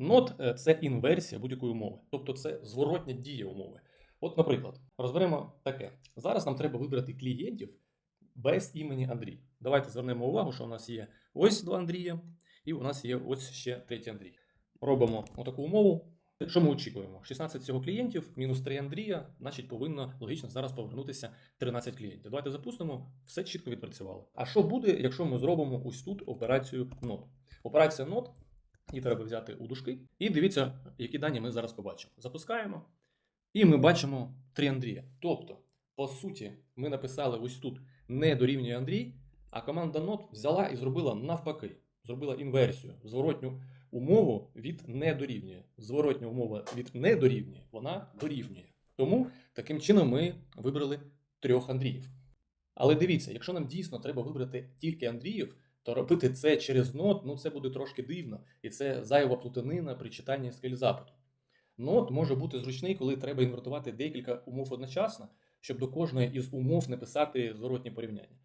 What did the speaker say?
Not е, це інверсія будь-якої умови, тобто це зворотня дія умови. От, наприклад, розберемо таке. Зараз нам треба вибрати клієнтів без імені Андрій. Давайте звернемо увагу, що у нас є ось два Андрія, і у нас є ось ще третій Андрій. Робимо отаку умову. Що ми очікуємо? 16 всього клієнтів, мінус 3 Андрія, значить повинно логічно зараз повернутися 13 клієнтів. Давайте запустимо, все чітко відпрацювало. А що буде, якщо ми зробимо ось тут операцію NOT? Операція NOT, її треба взяти у дужки. І дивіться, які дані ми зараз побачимо. Запускаємо. І ми бачимо 3 Андрія. Тобто, по суті, ми написали ось тут не дорівнює Андрій, а команда NOT взяла і зробила навпаки, зробила інверсію, зворотню умову від не дорівнює. Зворотня умова від не дорівнює, вона дорівнює. Тому таким чином ми вибрали трьох Андріїв. Але дивіться, якщо нам дійсно треба вибрати тільки Андріїв, то робити це через нот, ну це буде трошки дивно, і це зайва плутанина при читанні скель запиту. Нот може бути зручний, коли треба інвертувати декілька умов одночасно, щоб до кожної із умов написати зворотні порівняння.